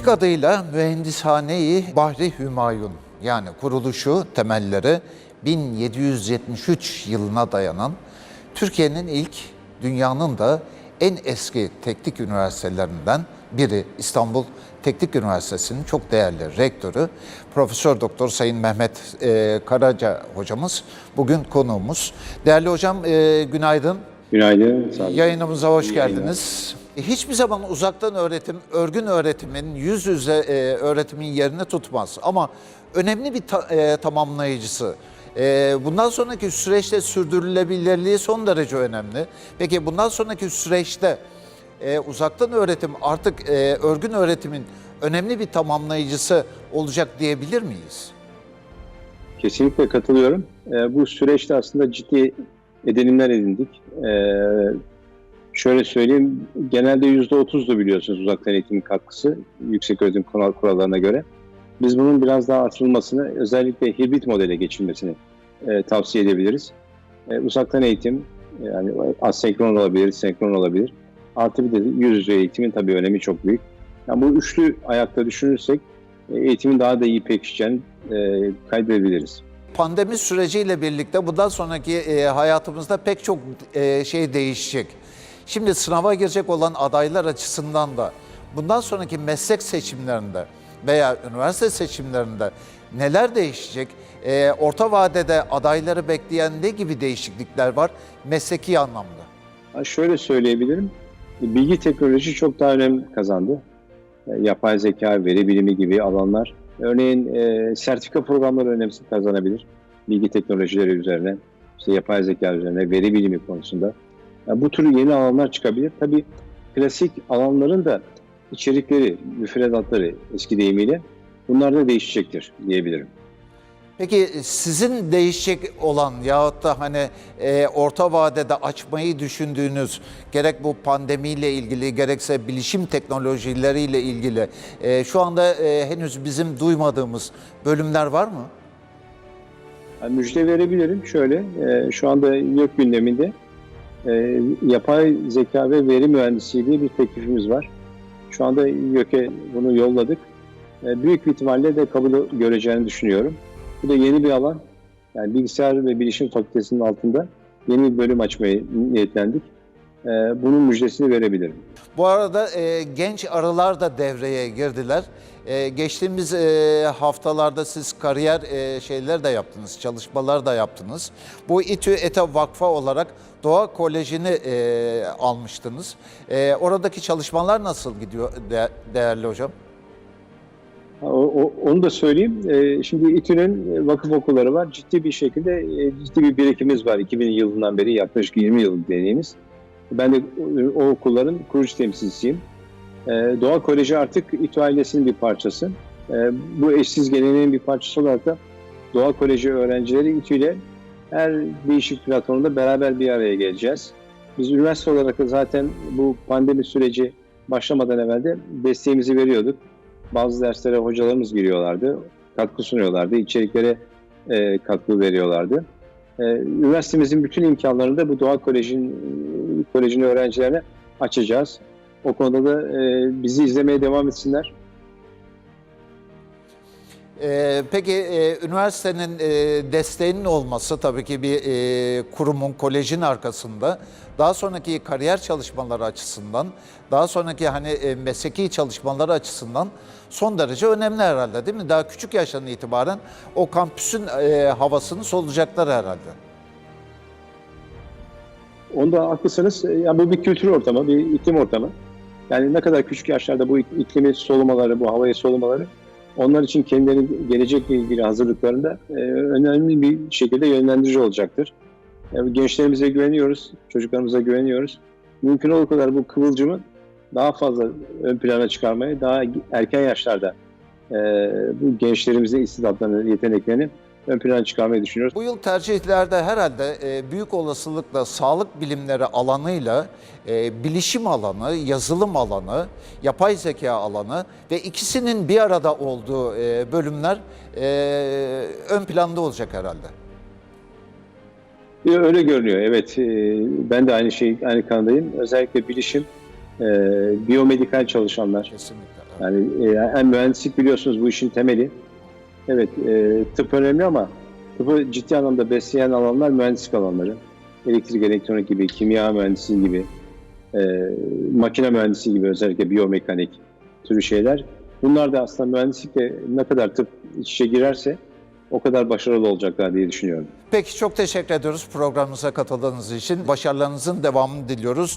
İlk adıyla Mühendishane-i Bahri Hümayun yani kuruluşu temelleri 1773 yılına dayanan Türkiye'nin ilk dünyanın da en eski teknik üniversitelerinden biri İstanbul Teknik Üniversitesi'nin çok değerli rektörü Profesör Doktor Sayın Mehmet e, Karaca hocamız bugün konuğumuz. Değerli hocam e, günaydın. Günaydın. Yayınımıza hoş İyi yayınlar. Geldiniz. Hiçbir zaman uzaktan öğretim, örgün öğretimin, yüz yüze e, öğretimin yerini tutmaz. Ama önemli bir ta- e, tamamlayıcısı. E, bundan sonraki süreçte sürdürülebilirliği son derece önemli. Peki bundan sonraki süreçte e, uzaktan öğretim artık e, örgün öğretimin önemli bir tamamlayıcısı olacak diyebilir miyiz? Kesinlikle katılıyorum. Ee, bu süreçte aslında ciddi edinimler edindik. Ee, şöyle söyleyeyim, genelde %30'du biliyorsunuz uzaktan eğitimin katkısı yüksek öğretim kural kurallarına göre. Biz bunun biraz daha artırılmasını, özellikle hibrit modele geçilmesini e, tavsiye edebiliriz. E, uzaktan eğitim, yani asenkron olabilir, senkron olabilir. Artı bir de yüz yüze eğitimin tabii önemi çok büyük. Yani bu üçlü ayakta düşünürsek e, eğitimin daha da iyi pekişeceğini e, kaydedebiliriz. Pandemi süreciyle birlikte bundan sonraki e, hayatımızda pek çok e, şey değişecek. Şimdi sınava girecek olan adaylar açısından da bundan sonraki meslek seçimlerinde veya üniversite seçimlerinde neler değişecek? E, orta vadede adayları bekleyen ne gibi değişiklikler var mesleki anlamda? Şöyle söyleyebilirim, bilgi teknoloji çok daha önem kazandı. E, Yapay zeka, veri bilimi gibi alanlar. Örneğin e, sertifika programları önem kazanabilir. Bilgi teknolojileri üzerine, işte yapay zeka üzerine, veri bilimi konusunda. Yani bu tür yeni alanlar çıkabilir. Tabii klasik alanların da içerikleri, müfredatları eski deyimiyle bunlar da değişecektir diyebilirim. Peki sizin değişecek olan yahut da hani e, orta vadede açmayı düşündüğünüz gerek bu pandemiyle ilgili gerekse bilişim teknolojileriyle ilgili e, şu anda e, henüz bizim duymadığımız bölümler var mı? Yani müjde verebilirim. Şöyle, e, şu anda YÖK gündeminde e, yapay zeka ve veri mühendisliği diye bir teklifimiz var. Şu anda YÖK'e bunu yolladık. E, büyük bir ihtimalle de kabul göreceğini düşünüyorum. Bu da yeni bir alan. Yani bilgisayar ve bilişim fakültesinin altında yeni bir bölüm açmayı niyetlendik. E, bunun müjdesini verebilirim. Bu arada e, genç arılar da devreye girdiler. E, geçtiğimiz e, haftalarda siz kariyer e, şeyler de yaptınız, çalışmalar da yaptınız. Bu İTÜ ETA Vakfı olarak Doğa Koleji'ni e, almıştınız. E, oradaki çalışmalar nasıl gidiyor de- değerli hocam? Onu da söyleyeyim. Ee, şimdi İTÜ'nün e, vakıf okulları var. Ciddi bir şekilde e, ciddi bir birikimimiz var. 2000 yılından beri yaklaşık 20 yıl deneyimiz. Ben de o, o okulların kurucu temsilcisiyim. Ee, Doğa Koleji artık İTÜ ailesinin bir parçası. Ee, bu eşsiz geleneğin bir parçası olarak da Doğa Koleji öğrencileri İTÜ ile her değişik platformda beraber bir araya geleceğiz. Biz üniversite olarak da zaten bu pandemi süreci başlamadan evvel de desteğimizi veriyorduk. Bazı derslere hocalarımız giriyorlardı, katkı sunuyorlardı, içeriklere e, katkı veriyorlardı. E, üniversitemizin bütün imkanlarını da bu Doğa Koleji'nin kolejin öğrencilerine açacağız. O konuda da e, bizi izlemeye devam etsinler. Ee, peki e, üniversitenin e, desteğinin olması tabii ki bir e, kurumun, kolejin arkasında daha sonraki kariyer çalışmaları açısından, daha sonraki hani e, mesleki çalışmaları açısından son derece önemli herhalde değil mi? Daha küçük yaştan itibaren o kampüsün e, havasını solacaklar herhalde. Onda haklısınız. E, Yani bu bir kültür ortamı, bir iklim ortamı. Yani ne kadar küçük yaşlarda bu ik- iklimi solumaları, bu havayı solumaları onlar için kendilerinin gelecekle ilgili hazırlıklarında e, önemli bir şekilde yönlendirici olacaktır. Yani gençlerimize güveniyoruz, çocuklarımıza güveniyoruz. Mümkün olduğu kadar bu kıvılcımı daha fazla ön plana çıkarmaya, daha erken yaşlarda e, bu gençlerimizin istidatlarını, yeteneklerini ön plana çıkarmayı düşünüyoruz. Bu yıl tercihlerde herhalde e, büyük olasılıkla sağlık bilimleri alanıyla e, bilişim alanı, yazılım alanı, yapay zeka alanı ve ikisinin bir arada olduğu e, bölümler ön planda olacak herhalde. Öyle görünüyor evet. Ben de aynı şey aynı kanadayım. Özellikle bilişim, biyomedikal çalışanlar, Kesinlikle. Yani en mühendislik biliyorsunuz bu işin temeli. Evet e, tıp önemli ama tıpı ciddi anlamda besleyen alanlar mühendislik alanları. Elektrik, elektronik gibi, kimya mühendisliği gibi, e, makine mühendisliği gibi özellikle biyomekanik türü şeyler. Bunlar da aslında mühendislikle ne kadar tıp iç içe girerse o kadar başarılı olacaklar diye düşünüyorum. Peki çok teşekkür ediyoruz programımıza katıldığınız için. Başarılarınızın devamını diliyoruz.